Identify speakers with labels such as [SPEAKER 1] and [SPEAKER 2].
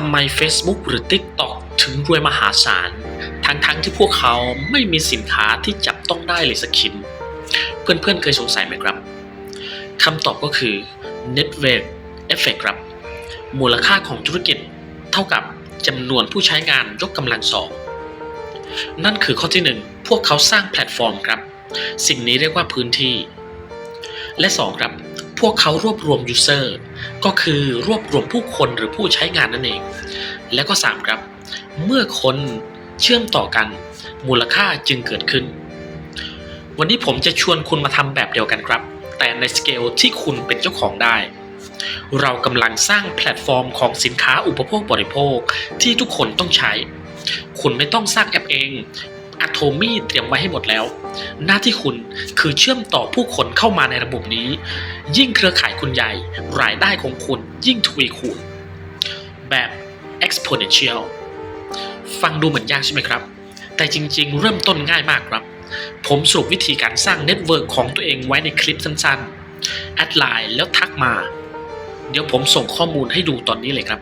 [SPEAKER 1] ทำไม Facebook หรือ TikTok ถึงรวยมหาศาล ทั้งๆทที่พวกเขาไม่มีสินค้าที่จับต้องได้เลยสักชิ้น เพื่อนๆเคยสงสัยไหมครับคำตอบก็คือ Network Effect ครับ มูลค่าของธุรกิจเท่ากับจำนวนผู้ใช้งานยกกำลังสอง นั่นคือข้อที่หนึ่งพวกเขาสร้างแพลตฟอร์มครับ สิ่งนี้เรียกว่าพื้นที่ และสองครับ พวกเขารวบรวมยูเซอร์ก็คือรวบรวมผู้คนหรือผู้ใช้งานนั่นเอง และก็สามครับ เมื่อคนเชื่อมต่อกันมูลค่าจึงเกิดขึ้น วันนี้ผมจะชวนคุณมาทำแบบเดียวกันครับ แต่ในสเกลที่คุณเป็นเจ้าของได้ เรากำลังสร้างแพลตฟอร์มของสินค้าอุปโภคบริโภคที่ทุกคนต้องใช้ คุณไม่ต้องสร้างแอปเอง อะโทมี่เตรียมไว้ให้หมดแล้ว หน้าที่คุณคือเชื่อมต่อผู้คนเข้ามาในระบบนี้ ยิ่งเครือข่ายคุณใหญ่ รายได้ของคุณยิ่งทวีคูณ แบบ exponential ฟังดูเหมือนยากใช่ไหมครับ แต่จริง ๆ เริ่มต้นง่ายมากครับ ผมสรุปวิธีการสร้างเน็ตเวิร์กของตัวเองไว้ในคลิปสั้นๆ แอดไลน์แล้วทักมา เดี๋ยวผมส่งข้อมูลให้ดูตอนนี้เลยครับ